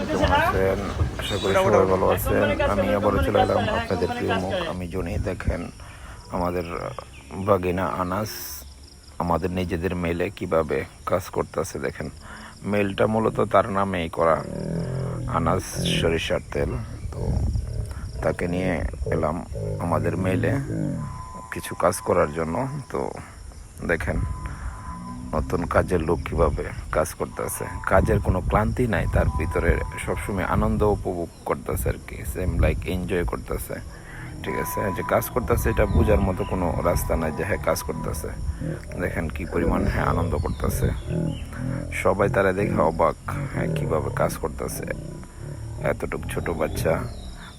আছেন আশা করি সবাই ভালো আছেন। আমি আবারও চলে এলাম আপনাদের প্রিয় মুখ। আমি জনি দেখেন আমাদের বাগিনা আনাস আমাদের নিজেদের মেলে কীভাবে কাজ করতেছে দেখেন। মেলটা মূলত তার নামেই করা আনাস সরিষার তেল। তো তাকে নিয়ে এলাম আমাদের মেলে কিছু কাজ করার জন্য। তো দেখেন নতুন কাজের লোক কীভাবে কাজ করতেছে? কাজের কোনো ক্লান্তি নাই, তার ভিতরে সবসময় আনন্দ উপভোগ করতেছে আর কি সেম লাইক এনজয় করতেছে। ঠিক আছে? যে কাজ করতেছে, এটা বোঝার মতো কোনো রাস্তা নাই যে হ্যাঁ কাজ করতেছে। দেখেন কি পরিমাণ হ্যাঁ আনন্দ করতেছে। সবাই তারা দেখে অবাক হ্যাঁ কীভাবে কাজ করতেছে। এতটুক ছোট বাচ্চা।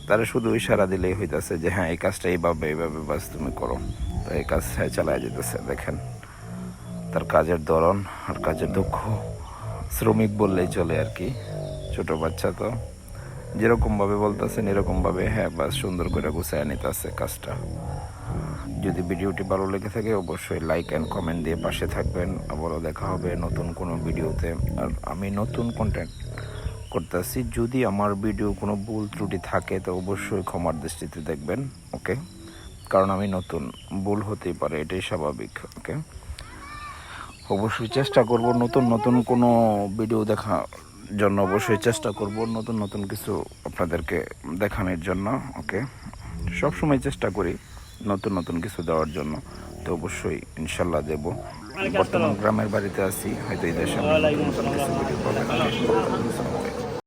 তারা শুধু ইশারা দিলেই হইতাছে যে হ্যাঁ এই কাজটা এইভাবে এইভাবে বাস তুমি করো। তো এই কাজ হ্যাঁ চালায় যেতেছে, দেখেন। তার কাজের ধরন আর কাজের দক্ষ শ্রমিক বললেই চলে আর কি। ছোট বাচ্চা তো। যেরকমভাবে বলতেছেন এরকমভাবে হ্যাঁ বাস সুন্দর করে গুছায় নিতেছে কাজটা। যদি ভিডিওটি ভালো লেগে থাকে, অবশ্যই লাইক অ্যান্ড কমেন্ট দিয়ে পাশে থাকবেন। আবারও দেখা হবে নতুন কোনো ভিডিওতে। আর আমি নতুন কন্টেন্ট করতেছি। যদি আমার ভিডিও কোনো ভুল ত্রুটি থাকে, তো অবশ্যই ক্ষমার দৃষ্টিতে দেখবেন ওকে কারণ আমি নতুন। ভুল হতেই পারে, এটাই স্বাভাবিক ওকে অবশ্যই চেষ্টা করব নতুন নতুন কোনো ভিডিও দেখার জন্য অবশ্যই চেষ্টা করব নতুন নতুন কিছু আপনাদেরকে দেখানোর জন্য ওকে সব সময় চেষ্টা করি নতুন নতুন কিছু দেওয়ার জন্য, তো অবশ্যই ইনশাল্লাহ দেব। বর্তমান গ্রামের বাড়িতে আছি, হয়তো এই দেশে নতুন নতুন কিছু ভিডিও